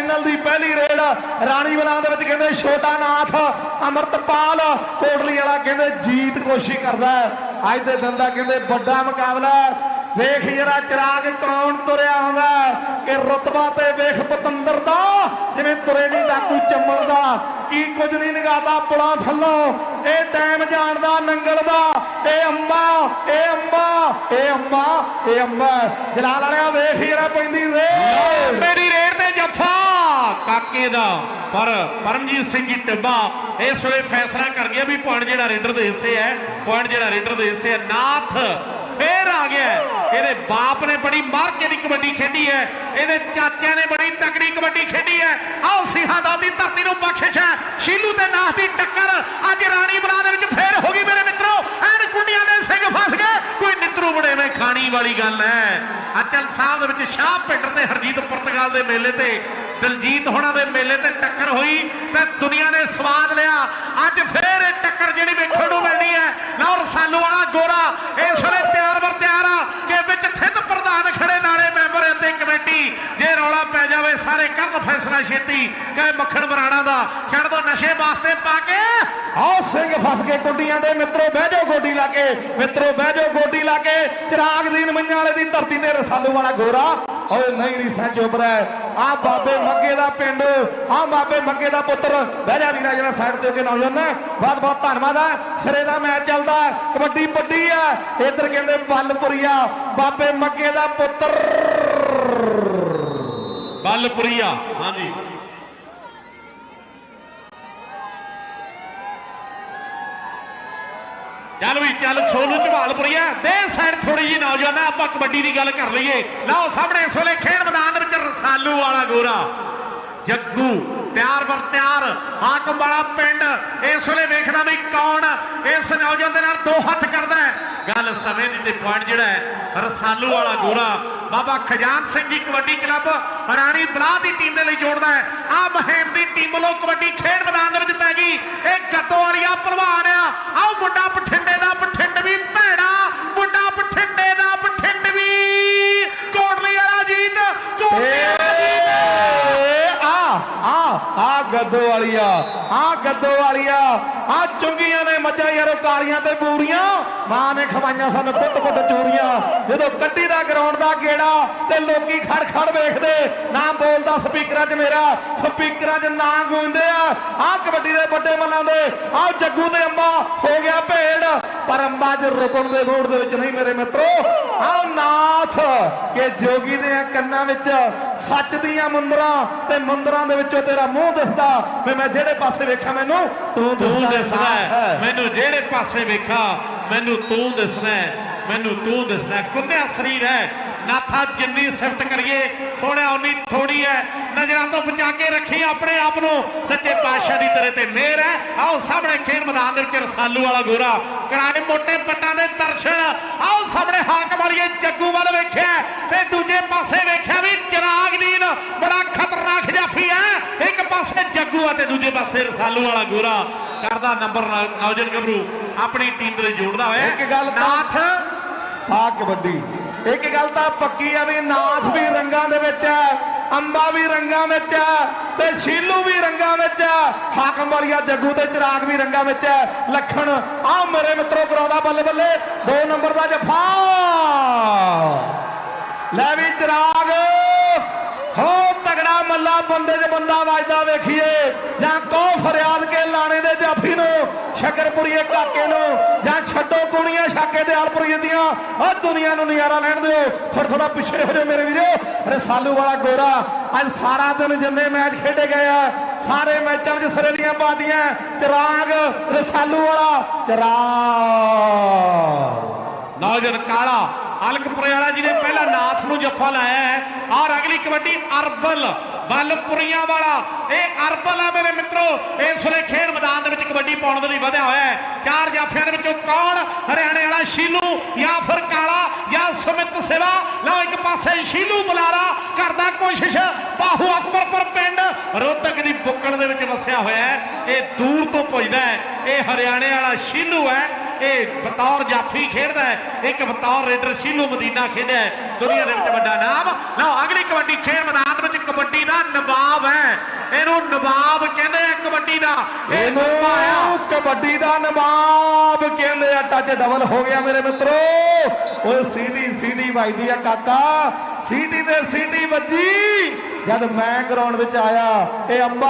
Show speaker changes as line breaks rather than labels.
Final ਦੀ ਪਹਿਲੀ raid ਰਾਣੀ ਬਲਾਂ ਦੇ ਵਿੱਚ ਕਹਿੰਦੇ ਛੋਟਾ ਨਾਥ ਅਮਰਤਪਾਲ ਕੋਟਲੀ ਵਾਲਾ ਕਹਿੰਦੇ ਜੀਤ ਕੋਸ਼ਿਸ਼ ਕਰਦਾ ਅੱਜ ਦੇ ਦਿਨ ਦਾ ਕਹਿੰਦੇ ਵੱਡਾ ਮੁਕਾਬਲਾ ਵੇਖ ਜਰਾ ਚਿਰਾਗ ਕੌਣ ਤੁਰਿਆ ਆਉਂਦਾ ਕਿ ਰਤਬਾ ਤੇ ਵੇਖ ਪਤੰਦਰ ਦਾ, ਜਿਵੇਂ ਤੁਰੇ ਨਹੀਂ ਡਾਕੂ ਚੰਮਲ ਦਾ। ਕੀ ਕੁਝ ਨਹੀਂ ਨਿਗਾਦਾ ਪੁਲਾਂ ਥੱਲੋਂ। ਇਹ ਟਾਈਮ ਜਾਣਦਾ ਨੰਗਲ ਦਾ। ਇਹ ਅੰਮਾ ਇਹ ਅੰਮਾ ਇਹ ਅੰਮਾ ਇਹ ਅੰਮਾ ਜਲਾਲ ਵਾਲਿਆ ਵੇਖ ਜਰਾ ਪੈਂਦੀ
ਕਾਕੇ ਦਾ, ਪਰ ਪਰਮਜੀਤ ਸਿੰਘ ਜੀ ਟਿੱਬਾ ਇਸ ਵੇਲੇ ਫੈਸਲਾ ਕਰ ਗਿਆ ਵੀ ਪੁਆਇੰਟ ਜਿਹੜਾ ਰੇਡਰ ਦੇ ਹਿੱਸੇ ਹੈ, ਪੁਆਇੰਟ ਜਿਹੜਾ ਰੇਡਰ ਦੇ ਹਿੱਸੇ ਹੈ, ਨਾਥ ਫੇਰ ਆ ਗਿਆ ਇਹਦੇ ਬਾਪ ਨੇ ਬੜੀ ਮਾਰ ਕੇ ਦੀ ਕਬੱਡੀ ਖੇਡੀ ਹੈ, ਇਹਦੇ ਚਾਚਿਆਂ ਨੇ ਬੜੀ ਤਕੜੀ ਕਬੱਡੀ ਖੇਡੀ ਹੈ। ਆਓ ਸਿੰਘਾਂ ਦਾ ਦੀ ਧਰਤੀ ਨੂੰ ਬਖਸ਼ਿਸ਼ ਹੈ, ਸ਼ੀਲੂ ਤੇ ਨਾਥ ਦੀ ਟੱਕਰ ਅੱਜ ਰਾਣੀ ਬਲਾ ਦੇ ਵਿੱਚ ਫੇਰ ਹੋ ਗਈ ਮੇਰੇ ਮਿੱਤਰੋ, ਐਨ ਕੁੰਡੀਆਂ ਦੇ ਸਿੰਘ ਫਸ ਗਏ। ਕੋਈ ਨਿੱਤਰੂ ਬੜੇ ਮੈਂ ਖਾਣੀ ਵਾਲੀ ਗੱਲ ਹੈ। ਅਚਲ ਸਾਹਿਬ ਦੇ ਵਿੱਚ ਸ਼ਾਹ ਪਿੰਡ ਤੇ ਹਰਜੀਤ ਪੁਰਤਗਾਲ ਦੇ ਮੇਲੇ ਤੇ ਦਲਜੀਤ ਹੋਣਾ ਦੇ ਮੇਲੇ ਤੇ ਟੱਕਰ ਹੋਈ ਤੇ ਦੁਨੀਆ ਨੇ ਸਵਾਦ ਲਿਆ। ਅੱਜ ਫੇਰ ਇਹ ਟੱਕਰ ਜਿਹੜੀ ਵੇਖਣ ਨੂੰ ਮਿਲਣੀ ਹੈ। ਲਓ ਰਸਾਲੂ ਵਾਲਾ ਗੋਰਾ, ਇਸ ਵੇਲੇ ਤਿਆਰ ਵਰ ਤਿਆਰ ਆ ਕਿ ਵਿੱਚ ਥਿੱਤ ਪ੍ਰਧਾਨ ਖੜੇ ਨਾਲੇ ਮੈਂਬਰ ਅਤੇ ਕਮੇਟੀ। ਜੇ ਰੌਲਾ ਪੈ ਜਾਵੇ, ਸਾਰੇ ਕਰਨ ਫੈਸਲਾ ਛੇਤੀ ਕਹੇ ਮੱਖਣ ਬਰਾੜਾ ਦਾ। ਛੱਡ ਦੋ ਨਸ਼ੇ ਵਾਸਤੇ ਪਾ ਕੇ।
ਆਓ ਸਿੰਘ ਫਸ ਕੇ ਕੁੰਡੀਆਂ ਦੇ ਮਿੱਤਰੋ, ਬਹਿ ਜਾਓ ਗੋਡੀ ਲਾ ਕੇ। ਮਿੱਤਰੋ, ਬਹਿ ਜਾਓ ਗੋਡੀ ਲਾ ਕੇ। ਚਿਰਾਗ ਦੀਨ ਮੰਨਿਆਂ ਵਾਲੇ ਦੀ ਧਰਤੀ ਨੇ ਰਸਾਲੂ ਵਾਲਾ ਗੋਰਾ। ਓਏ ਨਹੀਂ ਰੀਸਾਂ ਚੁੱਪ ਆ ਬਾਬੇ ਮੱਗੇ ਦਾ ਪਿੰਡ, ਆ ਬਾਬੇ ਮੱਗੇ ਦਾ ਪੁੱਤਰ। ਬਹਿ ਜਾ ਵੀਰਾ, ਜਿਹੜਾ ਸਾਈਡ ਤੇ ਹੋ ਕੇ ਨੌਜਵਾਨ ਬਹੁਤ ਬਹੁਤ ਧੰਨਵਾਦ ਹੈ। ਸਿਰੇ ਦਾ ਮੈਚ ਚੱਲਦਾ ਕਬੱਡੀ ਵੱਡੀ ਹੈ। ਇੱਧਰ ਕਹਿੰਦੇ ਬੱਲਪੁਰੀਆ, ਬਾਬੇ ਮੱਗੇ ਦਾ ਪੁੱਤਰ।
ਬੱਲਪੁਰੀਆ, ਹਾਂਜੀ। ਚੱਲ ਵੀ ਚੱਲ ਸੋਨੂ ਝਵਾਲਪੁਰੀਆ, ਦੇ ਸਾਈਡ ਥੋੜੀ ਜੀ ਨੌਜਵਾਨਾਂ, ਆਪਾਂ ਕਬੱਡੀ ਦੀ ਗੱਲ ਕਰ ਲਈਏ। ਲਓ ਸਾਹਮਣੇ ਇਸ ਵੇਲੇ ਖੇਡ ਮੈਦਾਨ ਵਿੱਚ ਰਸਾਲੂ ਵਾਲਾ ਗੋਰਾ। ਜੱਗੂ ਪਿਆਰ ਵਰ ਤਿਆਰ ਹਾਕਮ ਵਾਲਾ ਪਿੰਡ। ਇਸ ਵੇਲੇ ਵੇਖਦਾ ਵੀ ਕੌਣ ਇਸ ਨੌਜਵਾਨ ਦੇ ਨਾਲ ਦੋ ਹੱਥ ਕਰਦਾ ਗੱਲ ਸਮੇਂ ਦੀ ਪੁਆਇੰਟ ਜਿਹੜਾ ਹੈ, ਰਸਾਲੂ ਵਾਲਾ ਗੋਰਾ। ਬਾਬਾ ਖਜਾਨ ਸਿੰਘ ਜੀ ਕਬੱਡੀ ਕਲੱਬ, ਰਾਣੀ ਬਲਾਹ ਦੀ ਟੀਮ ਦੇ ਲਈ ਜੋੜਦਾ ਹੈ। ਆ ਮਹੇਮ ਦੀ ਟੀਮ ਵੱਲੋਂ ਕਬੱਡੀ ਖੇਡ ਮੈਦਾਨ ਦੇ ਵਿੱਚ ਪੈ ਗਈ। ਇਹ ਗੱਤੋ ਪਹਿਲਵਾਨ ਆ ਆਓ ਮੁੰਡਾ ਬਠਿੰਡੇ ਦਾ ਬਠਿੰਡ ਵੀ ਭੈੜਾ ਮੁੰਡਾ ਬਠਿੰਡੇ ਦਾ ਬਠਿੰਡ ਵੀ ਕੋਟਲੀ ਵਾਲਾ ਜੀਤ ਕੋਟਲੀ ਵਾਲਾ ਜੀਤ
ਏ ਆ ਆ ਆ ਗੱਦੋ ਵਾਲੀਆ ਆ ਗੱਦੋ ਵਾਲੀਆ ਆ ਚੁੰਗੀਆਂ ਨੇ ਮੱਝਾਂ ਯਾਰੋ ਕਾਲੀਆਂ ਤੇ ਬੂਰੀਆਂ। ਮਾਂ ਨੇ ਖਵਾਈਆਂ ਸਾਨੂੰ ਕੁੱਟ ਕੁੱਟ ਚੂਰੀਆਂ। ਜਦੋਂ ਕੱਢੀ ਦਾ ਗਰਾਊਂਡ ਦਾ ਗੇੜਾ ਤੇ ਲੋਕੀ ਖੜ ਖੜ ਵੇਖਦੇ, ਨਾ ਬੋਲਦਾ ਸਪੀਕਰਾਂ 'ਚ ਮੇਰਾ ਸਪੀਕਰਾਂ 'ਚ ਨਾ ਗੂੰਜਦੇ ਆ। ਆ ਕਬੱਡੀ ਦੇ ਵੱਡੇ ਮੱਲਾਂ ਦੇ ਆ ਜੱਗੂ ਤੇ ਅੰਬਾ, ਹੋ ਗਿਆ ਭੇੜ ਪਰ ਅੰਬਾ 'ਚ ਰੁਕਣ ਦੇ ਮੂਡ ਦੇ ਵਿੱਚ ਨਹੀਂ ਮੇਰੇ ਮਿੱਤਰੋ ਆਓ ਨਾਥ ਕਿ ਜੋਗੀ ਦੇ ਕੰਨਾਂ ਵਿੱਚ ਸੱਚ ਦੀਆਂ ਮੁੰਦਰਾਂ ਤੇ ਮੁੰਦਰਾਂ ਦੇ ਵਿੱਚੋਂ ਤੇਰਾ ਮੂੰਹ ਦਿਸਦਾ ਵੀ ਮੈਂ ਜਿਹੜੇ ਪਾਸੇ ਵੇਖਾਂ ਮੈਨੂੰ ਤੂੰ ਦਿਸਦਾ।
ਮੈਨੂੰ ਜਿਹੜੇ ਪਾਸੇ ਵੇਖਾ ਮੈਨੂੰ ਤੂੰ ਦਿਸਦਾ। ਮੈਨੂੰ ਤੂੰ ਦਿਸਦਾ ਹੈ। ਕੁੱਤਿਆ ਸਰੀਰ ਹੈ। ਨਾਥਾ ਜਿੰਨੀ ਸਿਫਤ ਕਰੀਏ ਸੋਹਣਿਆ ਉਨੀ ਥੋੜੀ ਹੈ। ਨਜ਼ਰਾਂ ਤੋਂ ਬਚਾ ਕੇ ਰੱਖੀ ਆਪਣੇ ਆਪ ਨੂੰ। ਸੱਚੇ ਪਾਤਸ਼ਾਹ ਦੀ ਤੇਰੇ ਤੇ ਮਿਹਰ ਹੈ। ਆਓ ਸਾਹਮਣੇ ਖੇਡ ਮੈਦਾਨ ਦੇ ਵਿੱਚ ਰਸਾਲੂ ਵਾਲਾ ਗੋਰਾ। ਕਰਾਏ ਮੋਟੇ ਪੱਟਾਂ ਦੇ ਦਰਸ਼ਨ। ਆਓ ਸਾਹਮਣੇ ਹਾਕ ਵਾਲੀਏ ਜੱਗੂ ਵੱਲ ਵੇਖਿਆ। ਤੇ ਦੂਜੇ ਪਾਸੇ ਵੇਖਿਆ ਵੀ ਚਿਰਾਗ ਦੀਨ ਬੜਾ ਖਤਰਨਾਕ ਜਾਫੀ ਹੈ। ਇੱਕ ਪਾਸੇ ਜੱਗੂ ਆ ਤੇ ਦੂਜੇ ਪਾਸੇ ਰਸਾਲੂ ਵਾਲਾ ਗੋਰਾ। ਕਰਦਾ ਨੰਬਰ ਨੌ- ਨੌਜਵਾਨ ਗੱਭਰੂ ਆਪਣੀ ਟੀਮ ਦੇ ਜੋੜਦਾ ਹੋਇਆ।
ਇੱਕ ਗੱਲ
ਨਾਥ
ਆ ਕਬੱਡੀ। ਇੱਕ ਗੱਲ ਤਾਂ ਪੱਕੀ ਆ ਵੀ ਨਾਥ ਵੀ ਰੰਗਾਂ ਦੇ ਵਿੱਚ ਹੈ ਅੰਬਾ ਵੀ ਰੰਗਾਂ ਵਿੱਚ ਹੈ ਤੇ ਸ਼ੀਲੂ ਵੀ ਰੰਗਾਂ ਵਿੱਚ ਹੈ ਹਾਕਮ ਵਾਲੀਆ ਜੱਗੂ ਤੇ ਚਿਰਾਗ ਵੀ ਰੰਗਾਂ ਵਿੱਚ ਹੈ ਲੱਖਣ ਆ ਮੇਰੇ ਮਿੱਤਰੋ ਕਰਾਉਂਦਾ ਬੱਲੇ ਬੱਲੇ, ਦੋ ਨੰਬਰ ਦਾ ਜਫਾ। ਲੈ ਵੀ ਚਿਰਾਗ ਹੋ ਤਗੜਾ ਮੱਲਾ ਬੰਦੇ ਦੇ ਬੰਦਾ ਵੱਜਦਾ ਵੇਖੀਏ, ਜਾਂ ਕੋ ਫਰਿਆ ਸ਼ਕਰਪੁਰੀਏ ਕਾਕੇ ਨੂੰ ਜਾਂ ਛੱਡੋ ਕੁਣੀਆਂ ਛਾਕੇ ਦੇ ਆਲਪੁਰੀਏ ਦੀਆਂ ਆ ਦੁਨੀਆ ਨੂੰ ਨਜ਼ਾਰਾ ਲੈਣ ਦਿਓ। ਥੋੜਾ ਥੋੜਾ ਪਿੱਛੇ ਹੋ ਜਾਓ ਮੇਰੇ ਵੀਰੋ। ਰਸਾਲੂ ਵਾਲਾ ਗੋਰਾ, ਅੱਜ ਸਾਰਾ ਦਿਨ ਜਿੰਨੇ ਮੈਚ ਖੇਡੇ ਗਏ ਆ, ਸਾਰੇ ਮੈਚਾਂ ਵਿੱਚ ਸਿਰੇ ਦੀਆਂ ਪਾਤੀਆਂ। ਚਿਰਾਗ, ਰਸਾਲੂ ਵਾਲਾ, ਚਿਰਾਗ।
ਨੌਜਵਾਨ ਕਾਲਾ ਅਲਕਪੁਰੇ ਵਾਲਾ ਨੇ ਪਹਿਲਾ ਨਾਥ ਨੂੰ ਜੱਫਾ ਲਾਇਆ ਹੈ। ਔਰ ਅਗਲੀ ਕਬੱਡੀ ਅਰਬਲ, ਬਲਪੁਰੀਆਂ ਵਾਲਾ। ਇਹ ਅਰਬਲ ਹੈ ਮੇਰੇ ਮਿੱਤਰੋ। ਇਸ ਵੇਲੇ ਖੇਡ ਮੈਦਾਨ ਦੇ ਵਿੱਚ ਕਬੱਡੀ ਪਾਉਣ ਦੇ ਲਈ ਵਧਿਆ ਹੋਇਆ ਹੈ। ਚਾਰ ਜਾਫਿਆਂ ਦੇ ਵਿੱਚੋਂ ਕੌਣ ਹਰਿਆਣੇ ਵਾਲਾ ਸ਼ੀਲੂ ਜਾਂ ਫਿਰ ਕਾਲਾ ਜਾਂ ਸੁਮਿਤ ਸਿਵਾ? ਲਓ ਇੱਕ ਪਾਸੇ ਸ਼ੀਲੂ ਬੁਲਾਰਾ ਕਰਦਾ ਕੋਸ਼ਿਸ਼। ਬਾਹੂ ਅਕਬਰਪੁਰ ਪਿੰਡ ਰੋਹਤਕ ਦੀ ਬੁੱਕਣ ਦੇ ਵਿੱਚ ਵਸਿਆ ਹੋਇਆ ਹੈ। ਇਹ ਦੂਰ ਤੋਂ ਪੁੱਜਦਾ ਹੈ। ਇਹ ਹਰਿਆਣੇ ਵਾਲਾ ਸ਼ੀਲੂ ਹੈ। ਇਹ ਬਤੌਰ ਜਾਫੀ ਖੇਡਦਾ ਹੈ ਇੱਕ ਬਤੌਰ ਰੇਡਰ ਸ਼ੀਲੂ ਮਦੀਨਾ ਖੇਡਿਆ ਦੁਨੀਆ ਦੇ ਵਿੱਚ ਵੱਡਾ ਨਾਮ। ਲਓ ਅਗਲੀ ਕਬੱਡੀ ਖੇਡ ਮੈਦਾਨ ਵਿੱਚ ਕਬੱਡੀ ਦਾ ਨਵਾਬ ਹੈ। ਇਹਨੂੰ ਨਵਾਬ ਕਹਿੰਦੇ ਆ ਕਬੱਡੀ ਦਾ।
ਇਹਨੂੰ ਕਬੱਡੀ ਦਾ ਨਵਾਬ ਕਹਿੰਦੇ ਆ ਟੱਚ ਡਬਲ ਹੋ ਗਿਆ ਮੇਰੇ ਮਿੱਤਰੋ। ਓਏ ਸੀਟੀ ਸੀਟੀ ਵੱਜਦੀ ਆ ਕਾਕਾ। ਸੀਟੀ ਤੇ ਸੀਟੀ ਵੱਜੀ। ਜਦ ਮੈਂ ਗਰਾਊਂਡ ਵਿੱਚ ਆਇਆ ਇਹ ਅੰਬਾ